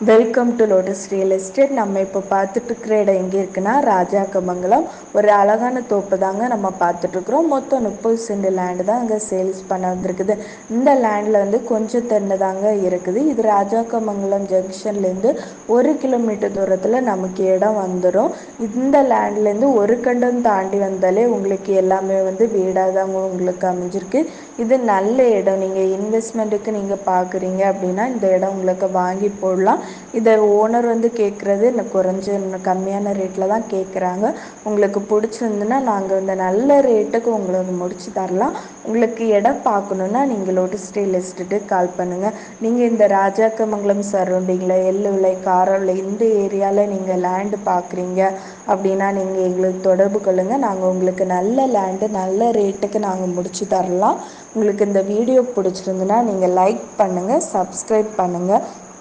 Welcome to lotus real estate நம்ம இப்போ பார்த்துட்டு இருக்கிற இடம் எங்கே இருக்குன்னா ராஜாக்கமங்கலம் ஒரு அழகான தோப்பு தாங்க நம்ம பார்த்துட்ருக்குறோம் மொத்தம் முப்பது சென்ட் லேண்டு தான் அங்கே சேல்ஸ் பண்ண வந்திருக்குது. இந்த லேண்டில் வந்து கொஞ்சம் தென்னை தாங்க இருக்குது. இது ராஜாக்கமங்கலம் ஜங்ஷன்லேருந்து ஒரு கிலோமீட்டர் தூரத்தில் நமக்கு இடம் வந்துடும் இந்த லேண்ட்லேருந்து ஒரு கண்டம் தாண்டி வந்தாலே உங்களுக்கு எல்லாமே வந்து வீடாக தாங்க உங்களுக்கு அமைஞ்சிருக்கு. இது நல்ல இடம். நீங்கள் இன்வெஸ்ட்மெண்ட்டுக்கு நீங்கள் பார்க்குறீங்க அப்படின்னா இந்த இடம் உங்களுக்கு வாங்கி போடலாம். இதை ஓனர் வந்து கேட்குறது இன்னும் குறைஞ்ச இன்னும் கம்மியான ரேட்டில் தான் கேட்குறாங்க உங்களுக்கு பிடிச்சிருந்துன்னா நாங்கள் இந்த நல்ல ரேட்டுக்கு உங்களுக்கு முடிச்சு தரலாம். உங்களுக்கு இடம் பார்க்கணுன்னா நீங்கள் லோட்டஸ் ரியல் எஸ்டேட்டுக்கு கால் பண்ணுங்கள் நீங்கள் இந்த ராஜாக்கமங்கலம் சரௌண்டிங்கில் எள்ளுவிலை காரவிலை இந்த ஏரியாவில் நீங்கள் லேண்டு பார்க்குறீங்க அப்படின்னா நீங்கள் எங்களுக்கு தொடர்பு கொள்ளுங்கள் நாங்கள் உங்களுக்கு நல்ல லேண்டு நல்ல ரேட்டுக்கு நாங்கள் முடிச்சு தரலாம். உங்களுக்கு இந்த வீடியோ பிடிச்சிருந்துன்னா நீங்கள் லைக் பண்ணுங்கள் சப்ஸ்கிரைப் பண்ணுங்கள்